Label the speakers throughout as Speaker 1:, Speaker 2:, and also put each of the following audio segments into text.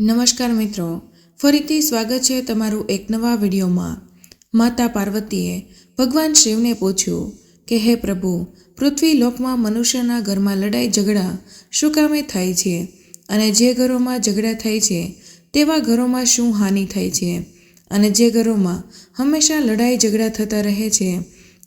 Speaker 1: નમસ્કાર મિત્રો. ફરીથી સ્વાગત છે તમારું એક નવા વિડીયોમાં. માતા પાર્વતીએ ભગવાન શિવને પૂછ્યું કે, હે પ્રભુ, પૃથ્વી લોકમાં મનુષ્યના ઘરમાં લડાઈ ઝઘડા શું કામે થાય છે? અને જે ઘરોમાં ઝઘડા થાય છે, તેવા ઘરોમાં શું હાનિ થાય છે? અને જે ઘરોમાં હંમેશા લડાઈ ઝઘડા થતા રહે છે,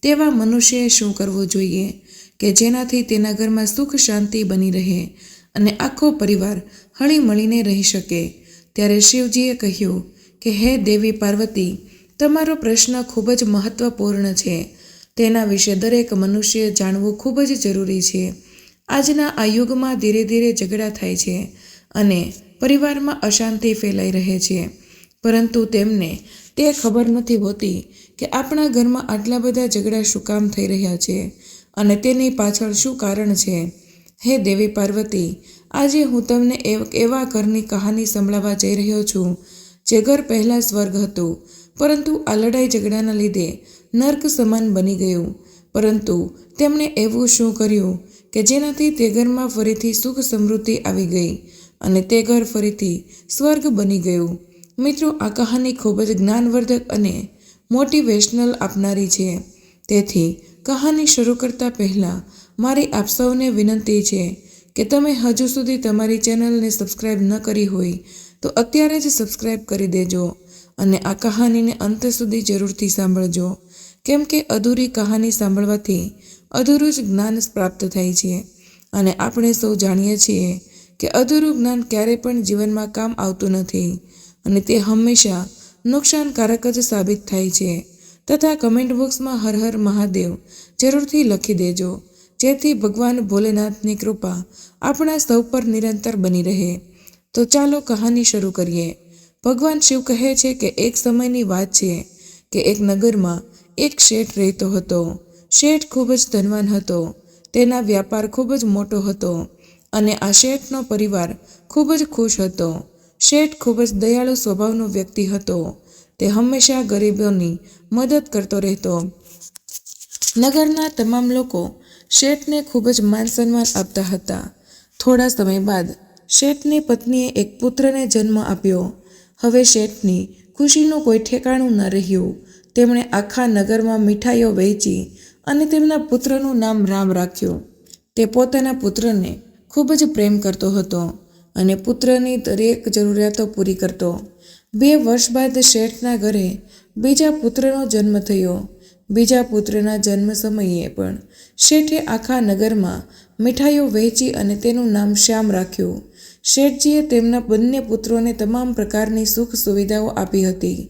Speaker 1: તેવા મનુષ્યએ શું કરવું જોઈએ? કે જેનાથી તેના ઘરમાં સુખ શાંતિ બની રહે અને આખો પરિવાર હળી મળીને રહી શકે. ત્યારે શિવજીએ કહ્યું કે, હે દેવી પાર્વતી, તમારો પ્રશ્ન ખૂબ જ મહત્વપૂર્ણ છે. તેના વિશે દરેક મનુષ્ય જાણવું ખૂબ જ જરૂરી છે. આજના આ યુગમાં ધીરે ધીરે ઝઘડા થાય છે અને પરિવારમાં અશાંતિ ફેલાઈ રહે છે. પરંતુ તેમને તે ખબર નથી હોતી કે આપણા ઘરમાં આટલા બધા ઝઘડા શું કામ થઈ રહ્યા છે અને તેની પાછળ શું કારણ છે. હે દેવી પાર્વતી આજે હું તમને એવા ઘરની કહાની સંભળાવવા જઈ રહ્યો છું, જે ઘર પહેલાં સ્વર્ગ હતું. પરંતુ આ લડાઈ ઝઘડાના લીધે નર્ક સમાન બની ગયું. પરંતુ તેમણે એવું શું કર્યું કે જેનાથી તે ઘરમાં ફરીથી સુખ સમૃદ્ધિ આવી ગઈ અને તે ઘર ફરીથી સ્વર્ગ બની ગયું. મિત્રો, આ કહાની ખૂબ જ જ્ઞાનવર્ધક અને મોટિવેશનલ આપનારી છે. તેથી કહાની શરૂ કરતાં પહેલાં મારી આપ સૌને વિનંતી છે કે તમે હજુ સુધી તમારી ચેનલને સબસ્ક્રાઈબ ન કરી હોય, તો અત્યારે જ સબસ્ક્રાઈબ કરી દેજો અને આ કહાનીને અંત સુધી જરૂરથી સાંભળજો. કેમ કે અધૂરી કહાની સાંભળવાથી અધૂરું જ જ્ઞાન પ્રાપ્ત થાય છે અને આપણે સૌ જાણીએ છીએ કે અધૂરું જ્ઞાન ક્યારેય પણ જીવનમાં કામ આવતું નથી અને તે હંમેશા નુકસાનકારક જ સાબિત થાય છે. તથા કમેન્ટ બોક્સમાં હર હર મહાદેવ જરૂરથી લખી દેજો. જેથી ભગવાન ભોલેનાથની કૃપા આપણા સૌ પર નિરંતર બની રહે. તો ચાલો કહાની શરૂ કરીએ. ભગવાન શિવ કહે છે કે એક સમયની વાત છે કે એક નગરમાં એક શેઠ રહેતો હતો. શેઠ ખૂબ જ ધનવાન હતો. તેના વ્યાપાર ખૂબ જ મોટો હતો અને આ શેઠનો પરિવાર ખૂબ જ ખુશ હતો. શેઠ ખૂબ જ દયાળુ સ્વભાવનો વ્યક્તિ હતો. તે હંમેશા ગરીબોની મદદ કરતો રહેતો. નગરના તમામ લોકો શેઠને ખૂબ જ માન સન્માન આપતા હતા. થોડા સમય બાદ શેઠની પત્નીએ એક પુત્રને જન્મ આપ્યો. હવે શેઠની ખુશીનું કોઈ ઠેકાણું ન રહ્યું. તેમણે આખા નગરમાં મીઠાઈઓ વહેંચી અને તેમના પુત્રનું નામ રામ રાખ્યું. તે પોતાના પુત્રને ખૂબ જ પ્રેમ કરતો હતો અને પુત્રની દરેક જરૂરિયાતો પૂરી કરતો. બે વર્ષ બાદ શેઠના ઘરે બીજા પુત્રનો જન્મ થયો. બીજા પુત્રના જન્મ સમયે પણ શેઠે આખા નગરમાં મીઠાઈઓ વહેંચી અને તેનું નામ શ્યામ રાખ્યું. શેઠજીએ તેમના બંને પુત્રોને તમામ પ્રકારની સુખ સુવિધાઓ આપી હતી.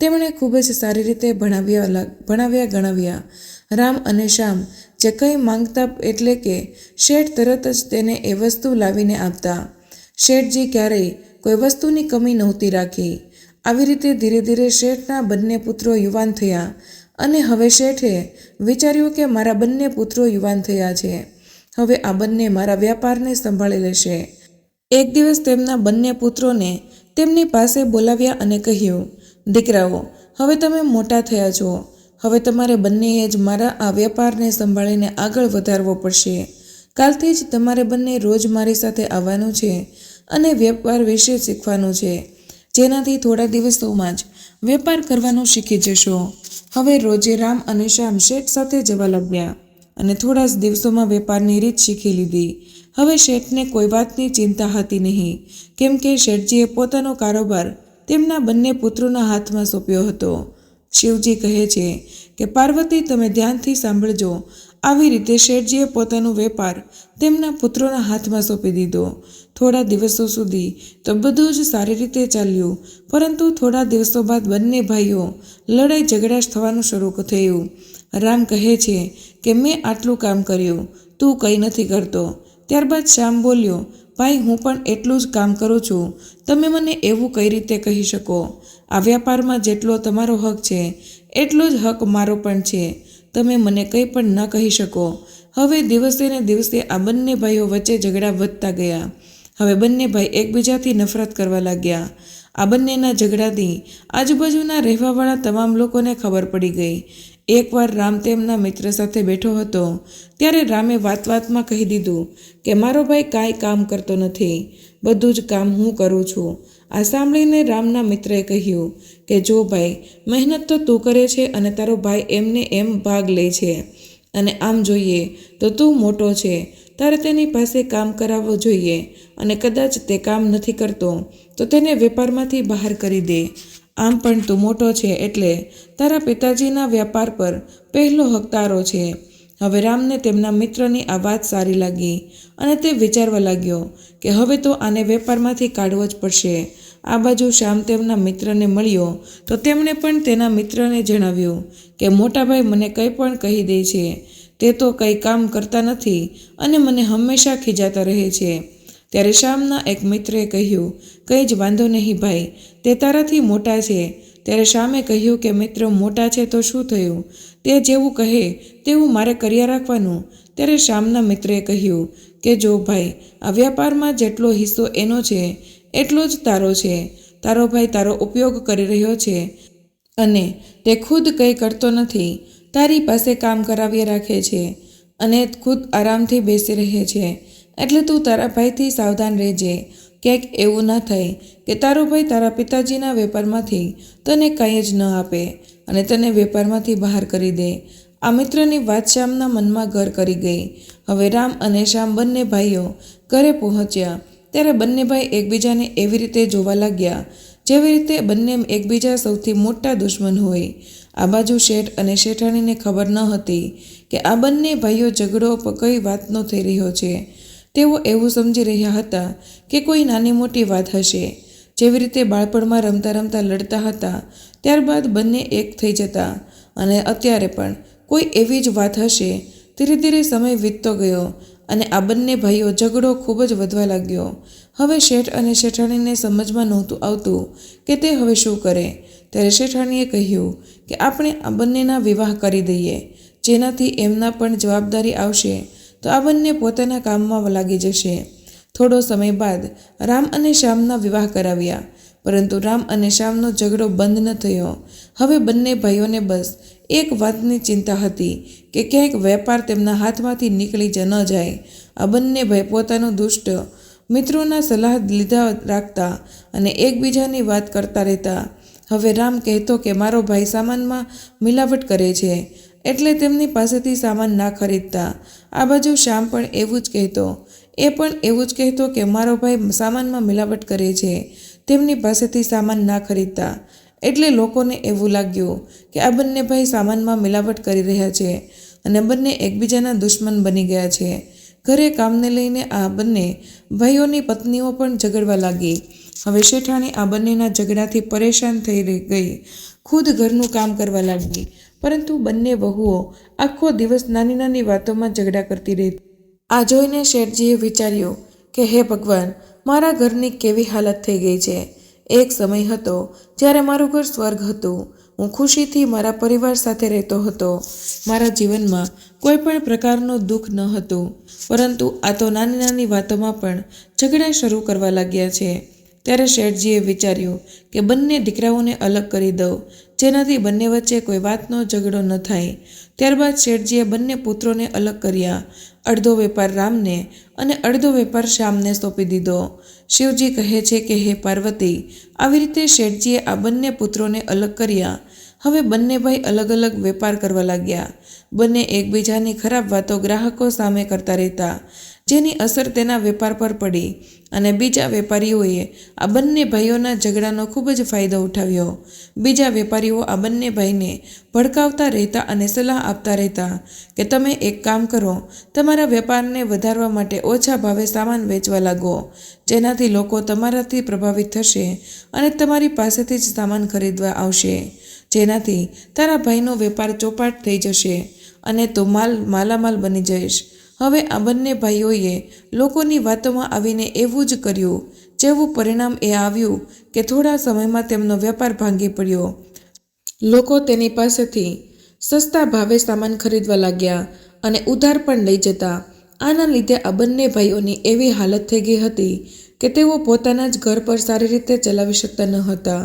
Speaker 1: તેમણે ખૂબ જ સારી રીતે ભણાવ્યા ભણાવ્યા ગણાવ્યા. રામ અને શ્યામ જે કંઈ માંગતા એટલે કે શેઠ તરત જ તેને એ વસ્તુ લાવીને આપતા. શેઠજી ક્યારેય કોઈ વસ્તુની કમી નહોતી રાખી. આવી રીતે ધીરે ધીરે શેઠના બંને પુત્રો યુવાન થયા. અને હવે શેઠે વિચાર્યું કે મારા બંને પુત્રો યુવાન થયા છે. હવે આ બંને મારા વ્યાપારને સંભાળી લેશે. એક દિવસ તેમના બંને પુત્રોને તેમની પાસે બોલાવ્યા અને કહ્યું, દીકરાઓ, હવે તમે મોટા થયા છો. હવે તમારે બંનેએ જ મારા આ વ્યાપારને સંભાળીને આગળ વધારવો પડશે. કાલથી જ તમારે બંને રોજ મારી સાથે આવવાનું છે અને વેપાર વિશે શીખવાનું છે. જેનાથી થોડા દિવસોમાં જ વેપાર કરવાનું શીખી જશો. હવે રોજે રામ અને શ્યામ શેઠ સાથે જવા લાગ્યા અને થોડા જ દિવસોમાં વેપારની રીત શીખી લીધી. હવે શેઠને કોઈ વાતની ચિંતા હતી નહીં, કેમ કે શેઠજીએ પોતાનો કારોબાર તેમના બંને પુત્રોના હાથમાં સોંપ્યો હતો. શિવજી કહે છે કે, પાર્વતી, તમે ધ્યાનથી સાંભળજો. આવી રીતે શેઠજીએ પોતાનો વેપાર તેમના પુત્રોના હાથમાં સોંપી દીધો. થોડા દિવસો સુધી તો બધું જ સારી રીતે ચાલ્યું, પરંતુ થોડા દિવસો બાદ બંને ભાઈઓ લડાઈ ઝઘડા થવાનું શરૂ થયું. રામ કહે છે કે, મેં આટલું કામ કર્યું, તું કંઈ નથી કરતો. ત્યારબાદ શ્યામ બોલ્યો, ભાઈ, હું પણ એટલું જ કામ કરું છું. તમે મને એવું કઈ રીતે કહી શકો? આ વ્યાપારમાં જેટલો તમારો હક છે, એટલો જ હક મારો પણ છે. તમે મને કંઈ પણ ન કહી શકો. હવે દિવસે ને દિવસે આ બંને ભાઈઓ વચ્ચે ઝઘડા વધતા ગયા. હવે બંને ભાઈ એકબીજાથી નફરત કરવા લાગ્યા. આ બંનેના ઝઘડાથી આજુબાજુના રહેવાવાળા તમામ લોકોને ખબર પડી ગઈ. એકવાર રામ તેમના મિત્ર સાથે બેઠો હતો, ત્યારે રામે વાત વાતમાં કહી દીધું કે, મારો ભાઈ કાંઈ કામ કરતો નથી, બધું જ કામ હું કરું છું. આ સાંભળીને રામના મિત્રએ કહ્યું કે, જો ભાઈ, મહેનત તો તું કરે છે અને તારો ભાઈ એમને એમ ભાગ લે છે. અને આમ જોઈએ તો તું મોટો છે. તારે તેની પાસે કામ કરાવવું જોઈએ અને કદાચ તે કામ નથી કરતો, તો તેને વેપારમાંથી બહાર કરી દે. આમ પણ તું મોટો છે એટલે તારા પિતાજીના વ્યાપાર પર પહેલો હકતારો છે. હવે રામને તેમના મિત્રની આ વાત સારી લાગી અને તે વિચારવા લાગ્યો કે હવે તો આને વેપારમાંથી કાઢવો જ પડશે. આ બાજુ શ્યામ તેમના મિત્રને મળ્યો તો તેમણે પણ તેના મિત્રને જણાવ્યું કે, મોટાભાઈ મને કંઈ પણ કહી દે છે. તે તો કંઈ કામ કરતા નથી અને મને હંમેશા ખીજાતા રહે છે. ત્યારે શ્યામના એક મિત્રે કહ્યું, કંઈ જ વાંધો નહીં ભાઈ, તે તારાથી મોટા છે. ત્યારે શ્યામે કહ્યું કે, મિત્ર, મોટા છે તો શું થયું? તે જેવું કહે, તેવું મારે કર્યા રાખવાનું. ત્યારે શ્યામના મિત્રે કહ્યું, કે જો ભાઈ, આ વ્યાપારમાં જેટલો હિસ્સો એનો છે, એટલો જ તારો છે. તારો ભાઈ તારો ઉપયોગ કરી રહ્યો છે અને તે ખુદ કંઈ કરતો નથી. તારી પાસે કામ કરાવી રાખે છે અને ખુદ આરામથી બેસી રહે છે. એટલે તું તારા ભાઈથી સાવધાન રહેજે. ક્યાંક એવું ન થાય કે તારો ભાઈ તારા પિતાજીના વેપારમાંથી તને કંઈ જ ન આપે અને તને વેપારમાંથી બહાર કરી દે. આ મિત્રની વાત શ્યામના મનમાં ઘર કરી ગઈ. હવે રામ અને શ્યામ બંને ભાઈઓ ઘરે પહોંચ્યા. ત્યારે બંને ભાઈ એકબીજાને એવી રીતે જોવા લાગ્યા, જેવી રીતે બંને એકબીજા સૌથી મોટા દુશ્મન હોય. આ બાજુ શેઠ અને શેઠાણીને ખબર ન હતી કે આ બંને ભાઈઓ ઝઘડો કઈ વાતનો થઈ રહ્યો છે. તેઓ એવું સમજી રહ્યા હતા કે કોઈ નાની મોટી વાત હશે. જેવી રીતે બાળપણમાં રમતા રમતા લડતા હતા, ત્યારબાદ બંને એક થઈ જતા અને અત્યારે પણ કોઈ એવી જ વાત હશે. ધીરે ધીરે સમય વીતતો ગયો અને આ બંને ભાઈઓ ઝઘડો ખૂબ જ વધવા લાગ્યો. હવે શેઠ અને શેઠાણીને સમજમાં નહોતું આવતું કે તે હવે શું કરે. ત્યારે શેઠાણીએ કહ્યું કે આપણે આ બંનેના વિવાહ કરી દઈએ. જેનાથી એમના પણ જવાબદારી આવશે. તો આ બંને પોતાના કામમાં લાગી જશે. થોડો સમય બાદ રામ અને શ્યામના વિવાહ કરાવ્યા, પરંતુ રામ અને શ્યામનો ઝઘડો બંધ ન થયો. હવે બંને ભાઈઓને બસ એક વાતની ચિંતા હતી કે ક્યાંક વેપાર તેમના હાથમાંથી નીકળી જ ન જાય. આ બંને ભાઈ પોતાનું દુષ્ટ મિત્રોના સલાહ લીધા રાખતા અને એકબીજાની વાત કરતા રહેતા. હવે રામ કહેતો કે મારો ભાઈ સામાનમાં મિલાવટ કરે છે, એટલે તેમની પાસેથી સામાન ના ખરીદતા. આ બાજુ શ્યામ પણ એવું જ કહેતો. એ પણ એવું જ કહેતો કે મારો ભાઈ સામાનમાં મિલાવટ કરે છે. તેમની પાસેથી સામાન ના ખરીદતા. એટલે લોકોને એવું લાગ્યું કે આ બંને ભાઈ સામાનમાં મિલાવટ કરી રહ્યા છે અને બંને એકબીજાના દુશ્મન બની ગયા છે. ઘરે કામને લઈને આ બંને ભાઈઓની પત્નીઓ પણ ઝઘડવા લાગી. હવે શેઠાણી આ બંનેના ઝઘડાથી પરેશાન થઈ ગઈ. ખુદ ઘરનું કામ કરવા લાગી. પરંતુ બંને વહુઓ આખો દિવસ નાની નાની વાતોમાં ઝઘડા કરતી રહેતી આ જોઈને શેઠજીએ વિચાર્યું કે, હે ભગવાન, મારા ઘરની કેવી હાલત થઈ ગઈ છે? એક સમય હતો જ્યારે મારું ઘર સ્વર્ગ હતું. હું ખુશીથી મારા પરિવાર સાથે રહેતો હતો. મારા જીવનમાં કોઈ પણ પ્રકારનું દુઃખ ન હતું. પરંતુ આ તો નાની નાની વાતોમાં પણ ઝઘડા શરૂ કરવા લાગ્યા છે. ત્યારે શેઠજીએ વિચાર્યું કે બંને દીકરાઓને અલગ કરી દઉં. જેનાથી બંને વચ્ચે કોઈ વાતનો ઝઘડો ન થાય. ત્યારબાદ શેઠજીએ બંને પુત્રોને અલગ કર્યા. અડધો વેપાર રામને અને અડધો વેપાર શ્યામને સોંપી દીધો. શિવજી કહે છે કે, હે પાર્વતી, આવી રીતે શેઠજીએ આ બંને પુત્રોને અલગ કર્યા. હવે બંને ભાઈ અલગ અલગ વેપાર કરવા લાગ્યા. બંને એકબીજાની ખરાબ વાતો ગ્રાહકો સામે કરતા રહેતા. જેની અસર તેના વેપાર પર પડી અને બીજા વેપારીઓએ આ બંને ભાઈઓના ઝઘડાનો ખૂબ જ ફાયદો ઉઠાવ્યો. બીજા વેપારીઓ આ બંને ભાઈને ભડકાવતા રહેતા અને સલાહ આપતા રહેતા કે તમે એક કામ કરો, તમારા વેપારને વધારવા માટે ઓછા ભાવે સામાન વેચવા લાગો, જેનાથી લોકો તમારાથી પ્રભાવિત થશે અને તમારી પાસેથી જ સામાન ખરીદવા આવશે, જેનાથી તારા ભાઈનો વેપાર ચોપાટ થઈ જશે અને તો માલ માલામાલ બની જઈશ. હવે આ બંને ભાઈઓએ લોકોની વાતોમાં આવીને એવું જ કર્યું, જેવું પરિણામ એ આવ્યું કે થોડા સમયમાં તેમનો વેપાર ભાંગી પડ્યો. લોકો તેની પાસેથી સસ્તા ભાવે સામાન ખરીદવા લાગ્યા અને ઉધાર પણ લઈ જતા. આના લીધે આ બંને ભાઈઓની એવી હાલત થઈ ગઈ હતી કે તેઓ પોતાના જ ઘર પર સારી રીતે ચલાવી શકતા ન હતા.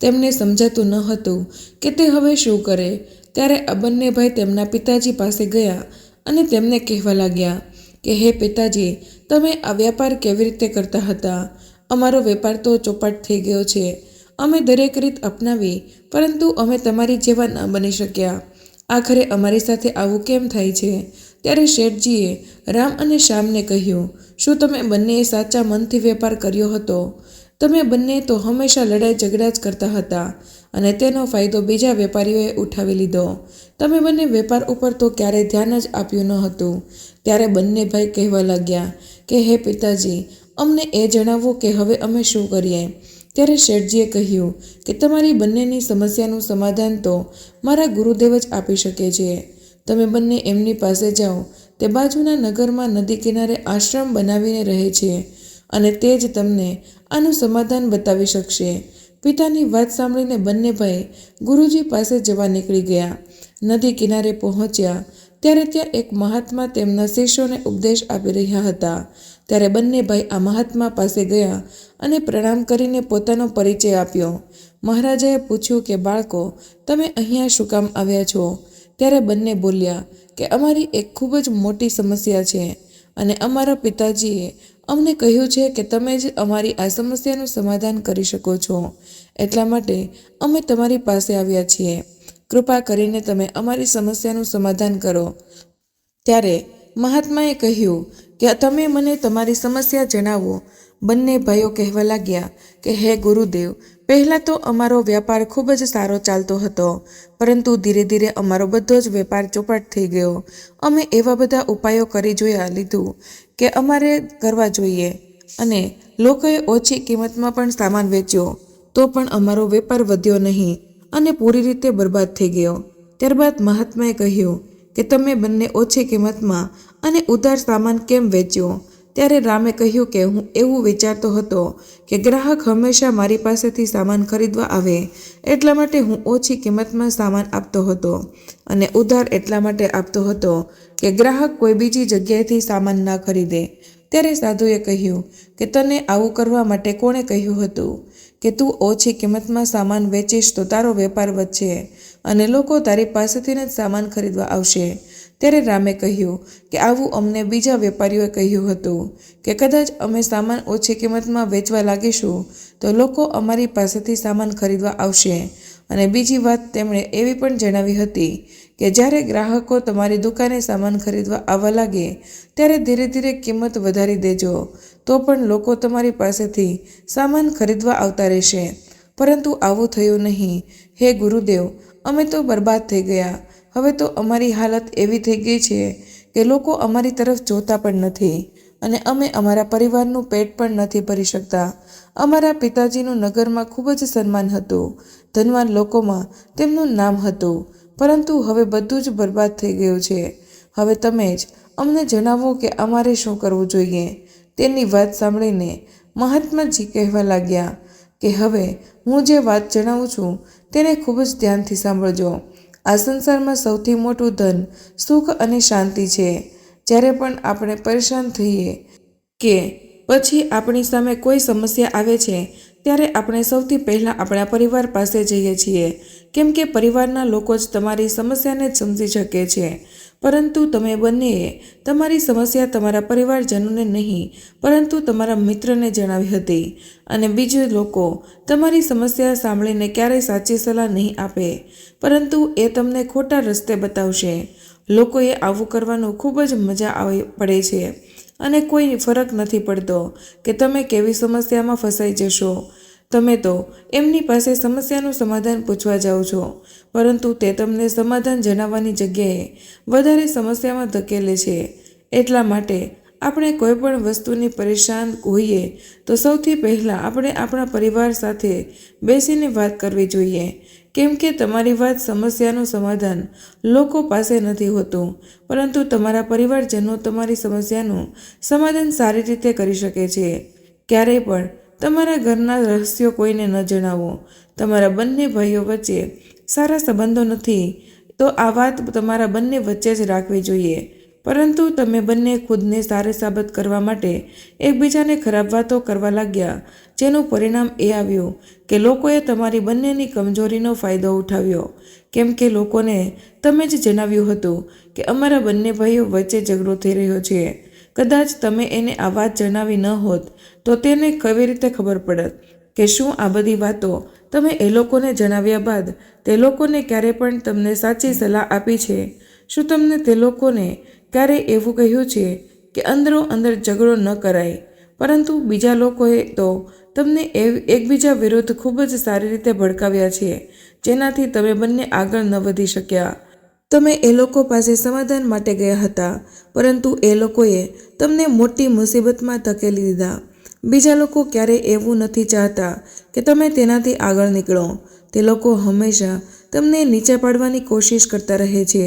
Speaker 1: તેમને સમજાતું ન હતું કે તે હવે શું કરે. ત્યારે આ બંને ભાઈ તેમના પિતાજી પાસે ગયા અને તેમને કહેવા લાગ્યા કે, હે પિતાજી, તમે આ વ્યાપાર કેવી રીતે કરતા હતા? અમારો વેપાર તો ચોપાટ થઈ ગયો છે. અમે દરેક રીત અપનાવી, પરંતુ અમે તમારી જેવા ન બની શક્યા. આખરે અમારી સાથે આવું કેમ થાય છે? ત્યારે શેઠજીએ રામ અને શ્યામને કહ્યું, શું તમે બંનેએ સાચા મનથી વેપાર કર્યો હતો? તમે બંને તો હંમેશા લડાઈ ઝઘડા જ કરતા હતા અને તેનો ફાયદો બીજા વેપારીઓએ ઉઠાવી લીધો. તમે બંને વેપાર ઉપર તો ક્યારેય ધ્યાન જ આપ્યું ન હતું. ત્યારે બંને ભાઈ કહેવા લાગ્યા કે, હે પિતાજી, અમને એ જણાવો કે હવે અમે શું કરીએ? ત્યારે શેઠજીએ કહ્યું કે, તમારી બંનેની સમસ્યાનું સમાધાન તો મારા ગુરુદેવ જ આપી શકે છે. તમે બંને એમની પાસે જાઓ. તે બાજુના નગરમાં નદી કિનારે આશ્રમ બનાવીને રહે છે. અને તે જ તમને આનું સમાધાન બતાવી શકશે. પિતાની વાત સાંભળીને બંને ભાઈ ગુરુજી પાસે જવા નીકળી ગયા. નદી કિનારે પહોંચ્યા. ત્યારે ત્યાં એક મહાત્મા તેમના શિષ્યોને ઉપદેશ આપી રહ્યા હતા. ત્યારે બંને ભાઈ આ મહાત્મા પાસે ગયા અને પ્રણામ કરીને પોતાનો પરિચય આપ્યો. મહારાજાએ પૂછ્યું કે, બાળકો, તમે અહીંયા શું કામ આવ્યા છો? ત્યારે બંને બોલ્યા કે, અમારી એક ખૂબ જ મોટી સમસ્યા છે અને અમારા પિતાજીએ અમને કહ્યું છે કે તમે જ અમારી આ સમસ્યાનું સમાધાન કરી શકો છો. એટલા માટે અમે તમારી પાસે આવ્યા છીએ. કૃપા કરીને તમે અમારી સમસ્યાનું સમાધાન કરો. ત્યારે મહાત્માએ કહ્યું કે તમે મને તમારી સમસ્યા જણાવો. બંને ભાઈઓ કહેવા લાગ્યા કે, હે ગુરુદેવ, પહેલાં તો અમારો વ્યાપાર ખૂબ જ સારો ચાલતો હતો, પરંતુ ધીરે ધીરે અમારો બધો જ વેપાર ચોપાટ થઈ ગયો. અમે એવા બધા ઉપાયો કરી જોયા, લીધું કે અમારે કરવા જોઈએ અને લોકોએ ઓછી કિંમતમાં પણ સામાન વેચ્યો, તો પણ અમારો વેપાર વધ્યો નહીં અને પૂરી રીતે બરબાદ થઈ ગયો. ત્યારબાદ મહાત્માએ કહ્યું કે, તમે બંને ઓછી કિંમતમાં અને ઉધાર સામાન કેમ વેચ્યો? ત્યારે રામે કહ્યું કે હું એવું વિચારતો હતો કે ગ્રાહક હંમેશા મારી પાસેથી સામાન ખરીદવા આવે, એટલા માટે હું ઓછી કિંમતમાં સામાન આપતો હતો અને ઉધાર એટલા માટે આપતો હતો કે ગ્રાહક કોઈ બીજી જગ્યાએથી સામાન ના ખરીદે. ત્યારે સાધુએ કહ્યું કે તને આવું કરવા માટે કોણે કહ્યું હતું કે તું ઓછી કિંમતમાં સામાન વેચીશ તો તારો વેપાર વધશે અને લોકો તારી પાસેથી જ સામાન ખરીદવા આવશે. ત્યારે રામે કહ્યું કે આવું અમને બીજા વેપારીઓએ કહ્યું હતું કે કદાચ અમે સામાન ઓછી કિંમતમાં વેચવા લાગીશું, તો લોકો અમારી પાસેથી સામાન ખરીદવા આવશે. અને બીજી વાત તેમણે એવી પણ જણાવી હતી કે જ્યારે ગ્રાહકો તમારી દુકાને સામાન ખરીદવા આવવા લાગે, ત્યારે ધીરે ધીરે કિંમત વધારી દેજો, તો પણ લોકો તમારી પાસેથી સામાન ખરીદવા આવતા રહેશે. પરંતુ આવું થયું નહીં. હે ગુરુદેવ, અમે તો બરબાદ થઈ ગયા. હવે તો અમારી હાલત એવી થઈ ગઈ છે કે લોકો અમારી તરફ જોતા પણ નથી અને અમે અમારા પરિવારનું પેટ પણ નથી ભરી શકતા. અમારા પિતાજીનું નગરમાં ખૂબ જ સન્માન હતું. ધનવાન લોકોમાં તેમનું નામ હતું. પરંતુ હવે બધું જ બરબાદ થઈ ગયું છે. હવે તમે જ અમને જણાવો કે અમારે શું કરવું જોઈએ. તેની વાત સાંભળીને મહાત્માજી કહેવા લાગ્યા કે હવે હું જે વાત જણાવું છું તેને ખૂબ જ ધ્યાનથી સાંભળજો. આ સંસારમાં સૌથી મોટું ધન, સુખ અને શાંતિ છે. જ્યારે પણ આપણે પરેશાન થઈએ કે પછી આપણી સામે કોઈ સમસ્યા આવે છે, ત્યારે આપણે સૌથી પહેલાં આપણા પરિવાર પાસે જઈએ છીએ. કેમ કે પરિવારના લોકો જ તમારી સમસ્યાને જ સમજી શકે છે. પરંતુ તમે બંનેએ તમારી સમસ્યા તમારા પરિવારજનોને નહીં, પરંતુ તમારા મિત્રને જણાવી હતી અને બીજે લોકો તમારી સમસ્યા સાંભળીને ક્યારેય સાચી સલાહ નહીં આપે, પરંતુ એ તમને ખોટા રસ્તે બતાવશે. લોકોએ આવું કરવાનું ખૂબ જ મજા આવી પડે છે અને કોઈ ફરક નથી પડતો કે તમે કેવી સમસ્યામાં ફસાઈ જશો. તમે તો એમની પાસે સમસ્યાનું સમાધાન પૂછવા જાઓ છો, પરંતુ તે તમને સમાધાન જણાવવાની જગ્યાએ વધારે સમસ્યામાં ધકેલે છે. એટલા માટે આપણે કોઈ પણ વસ્તુની પરેશાન હોઈએ તો સૌથી પહેલાં આપણે આપણા પરિવાર સાથે બેસીને વાત કરવી જોઈએ. કેમ કે તમારી વાત સમસ્યાનું સમાધાન લોકો પાસે નથી હોતું, પરંતુ તમારા પરિવારજનો તમારી સમસ્યાનું સમાધાન સારી રીતે કરી શકે છે. ક્યારેય પણ તમારા ઘરના રહસ્યો કોઈને ન જણાવો, તમારા બંને ભાઈઓ વચ્ચે સારા સંબંધો નથી, તો આ વાત તમારા બંને વચ્ચે જ રાખવી જોઈએ. પરંતુ તમે બંને ખુદને સારે સાબત કરવા માટે એકબીજાને ખરાબ વાતો કરવા લાગ્યા, જેનું પરિણામ એ આવ્યું કે લોકોએ તમારી બંનેની કમજોરીનો ફાયદો ઉઠાવ્યો. કેમ કે લોકોને તમે જ જણાવ્યું હતું કે અમારા બંને ભાઈઓ વચ્ચે ઝઘડો થઈ રહ્યો છે. કદાચ તમે એને આ વાત જણાવી ન હોત, તો તેને કેવી રીતે ખબર પડત કે શું આ બધી વાતો તમે એ લોકોને જણાવ્યા બાદ તે લોકોને ક્યારે પણ તમને સાચી સલાહ આપી છે? શું તમને તે લોકોને ક્યારેય એવું કહ્યું છે કે અંદરો અંદર ઝઘડો ન કરાય? પરંતુ બીજા લોકોએ તો તમને એ એકબીજા વિરુદ્ધ ખૂબ જ સારી રીતે ભડકાવ્યા છે, જેનાથી તમે બંને આગળ ન વધી શક્યા. તમે એ લોકો પાસે સમાધાન માટે ગયા હતા, પરંતુ એ લોકોએ તમને મોટી મુસીબતમાં ધકેલી દીધા. બીજા લોકો ક્યારેય એવું નથી ચાહતા કે તમે તેનાથી આગળ નીકળો. તે લોકો હંમેશા તમને નીચે પાડવાની કોશિશ કરતા રહે છે.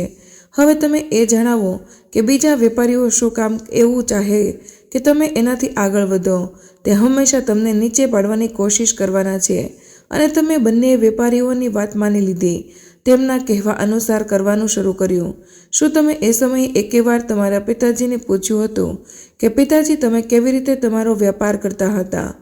Speaker 1: હવે તમે એ જણાવો કે બીજા વેપારીઓ શું કામ એવું ચાહે કે તમે એનાથી આગળ વધો. તે હંમેશા તમને નીચે પાડવાની કોશિશ કરવાના છે અને તમે બંને વેપારીઓની વાત માની લીધી. તેમના કહેવા અનુસાર કરવાનું શરૂ કર્યું. શું તમે એ સમયે એકેવાર તમારા પિતાજીને પૂછ્યું હતું કે, પિતાજી, તમે કેવી રીતે તમારો વ્યાપાર કરતા હતા?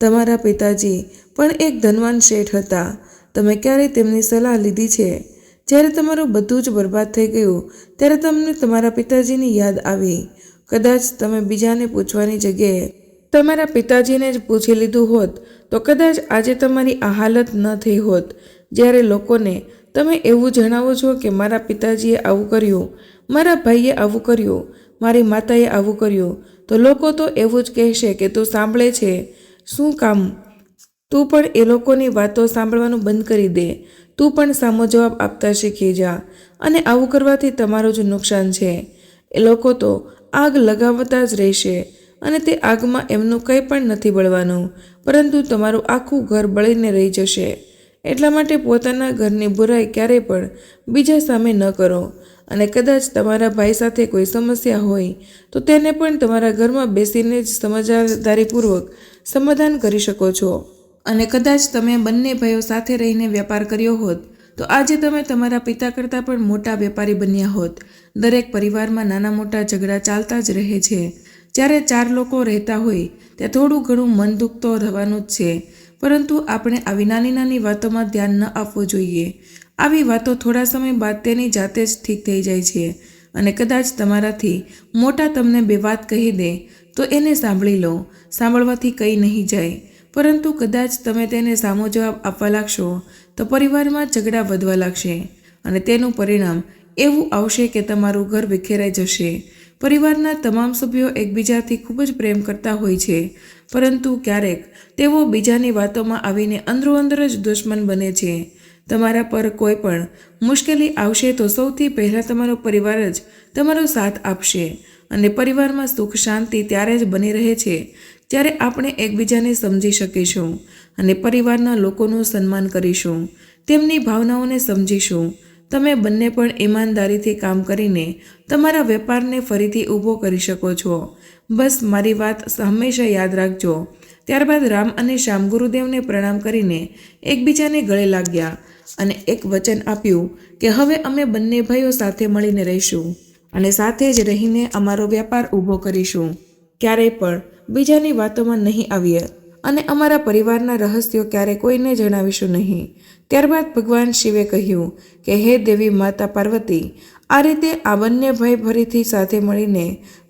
Speaker 1: તમારા પિતાજી પણ એક ધનવાન શેઠ હતા. તમે ક્યારેય તેમની સલાહ લીધી છે? જ્યારે તમારું બધું જ બરબાદ થઈ ગયું, ત્યારે તમને તમારા પિતાજીની યાદ આવી. કદાચ તમે બીજાને પૂછવાની જગ્યાએ તમારા પિતાજીને જ પૂછી લીધું હોત, તો કદાચ આજે તમારી આ હાલત ન થઈ હોત. જ્યારે લોકોને તમે એવું જણાવો છો કે મારા પિતાજીએ આવું કર્યું, મારા ભાઈએ આવું કર્યું, મારી માતાએ આવું કર્યું, તો લોકો તો એવું જ કહેશે કે તું સાંભળે છે. શું કામ? તું પણ એ લોકોની વાતો સાંભળવાનું બંધ કરી દે. તું પણ સામો જવાબ આપતા શીખી જા. અને આવું કરવાથી તમારું જ નુકસાન છે. એ લોકો તો આગ લગાવતા જ રહેશે અને તે આગમાં એમનું કંઈ પણ નથી બળવાનું, પરંતુ તમારું આખું ઘર બળીને રહી જશે. એટલા માટે પોતાના ઘરની બુરાઈ ક્યારેય પણ બીજા સામે ન કરો. અને કદાચ તમારા ભાઈ સાથે કોઈ સમસ્યા હોય, તો તેને પણ તમારા ઘરમાં બેસીને જ સમજદારીપૂર્વક સમાધાન કરી શકો છો. અને કદાચ તમે બંને ભાઈઓ સાથે રહીને વેપાર કર્યો હોત, તો આજે તમે તમારા પિતા કરતાં પણ મોટા વેપારી બન્યા હોત. દરેક પરિવારમાં નાના મોટા ઝઘડા ચાલતા જ રહે છે. જ્યારે ચાર લોકો રહેતા હોય, ત્યાં થોડું ઘણું મન દુઃખ તો રહેવાનું જ છે. પરંતુ આપણે આવી નાની નાની વાતોમાં ધ્યાન ન આપવું જોઈએ. આવી વાતો થોડા સમય બાદ તેની જાતે જ ઠીક થઈ જાય છે. અને કદાચ તમારાથી મોટા તમને બે વાત કહી દે, તો એને સાંભળી લો. સાંભળવાથી કંઈ નહીં જાય. પરંતુ કદાચ તમે તેને સામો જવાબ આપવા લાગશો, તો પરિવારમાં ઝઘડા વધવા લાગશે. અને તેનું પરિણામ એવું આવશે કે તમારું ઘર વિખેરાઈ જશે. પરિવારના તમામ સભ્યો એકબીજાથી ખૂબ જ પ્રેમ કરતા હોય છે. પરંતુ ક્યારેક તેઓ બીજાની વાતોમાં આવીને અંદરો અંદર જ દુશ્મન બને છે. તમારા પર કોઈ પણ મુશ્કેલી આવશે તો સૌથી પહેલાં તમારો પરિવાર જ તમારો સાથ આપશે અને પરિવારમાં સુખ શાંતિ ત્યારે જ બની રહે છે જ્યારે આપણે એકબીજાને સમજી શકીશું અને પરિવારના લોકોનું સન્માન કરીશું, તેમની ભાવનાઓને સમજીશું. તમે બંને પણ ઈમાનદારીથી કામ કરીને તમારા વેપારને ફરીથી ઊભો કરી શકો છો. બસ મારી વાત હંમેશા યાદ રાખજો. ત્યારબાદ રામ અને શ્યામ ગુરુદેવને પ્રણામ કરીને એકબીજાને ગળે લાગ્યા અને એક વચન આપ્યું કે હવે અમે બંને ભાઈઓ સાથે મળીને રહીશું અને સાથે જ રહીને અમારો વ્યાપાર ઊભો કરીશું. ક્યારેય પણ બીજાની વાતોમાં નહીં આવીએ અને અમારા પરિવારના રહસ્યો ક્યારે કોઈને જણાવીશું નહીં. ત્યારબાદ ભગવાન શિવે કહ્યું કે, હે દેવી માતા પાર્વતી, આ રીતે આ બંને ભાઈ ફરીથી સાથે મળીને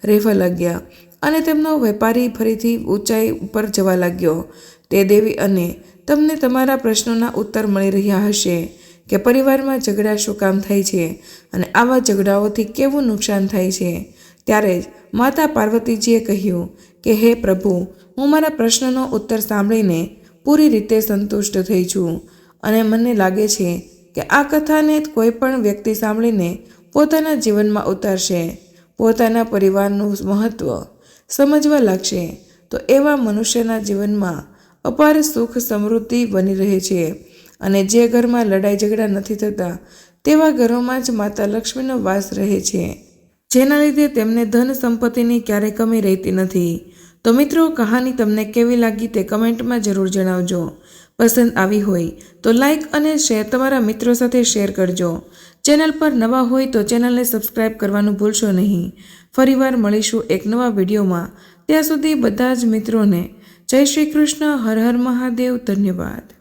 Speaker 1: રહેવા લાગ્યા. અને તેમનો વેપારી ફરીથી ઊંચાઈ ઉપર જવા લાગ્યો. તે દેવી અને તમને તમારા પ્રશ્નોના ઉત્તર મળી રહ્યા હશે કે પરિવારમાં ઝઘડા શું કામ થાય છે અને આવા ઝઘડાઓથી કેવું નુકસાન થાય છે. ત્યારે જ માતા પાર્વતીજીએ કહ્યું કે, હે પ્રભુ, હું મારા પ્રશ્નનો ઉત્તર સાંભળીને પૂરી રીતે સંતુષ્ટ થઈ છું અને મને લાગે છે કે આ કથાને કોઈ પણ વ્યક્તિ સાંભળીને પોતાના જીવનમાં ઉતારશે. પોતાના પરિવારનું મહત્ત્વ સમજવા લાગશે, તો એવા મનુષ્યના જીવનમાં અપાર સુખ સમૃદ્ધિ બની રહે છે અને જે ઘરમાં લડાઈ ઝઘડા નથી થતા, તેવા ઘરોમાં જ માતા લક્ષ્મીનો વાસ રહે છે. જેના લીધે તેમને ધન સંપત્તિની ક્યારેય કમી રહેતી નથી. તો મિત્રો, કહાની તમને કેવી લાગી તે કમેન્ટમાં જરૂર જણાવજો. પસંદ આવી હોય તો લાઈક અને શેર તમારા મિત્રો સાથે શેર કરજો. ચેનલ પર નવા હોય તો ચેનલને સબસ્ક્રાઇબ કરવાનું ભૂલશો નહીં. ફરીવાર મળીશું એક નવા વિડીયોમાં. ત્યાં સુધી બધા જ મિત્રોને જય શ્રી કૃષ્ણ, હર હર મહાદેવ, ધન્યવાદ.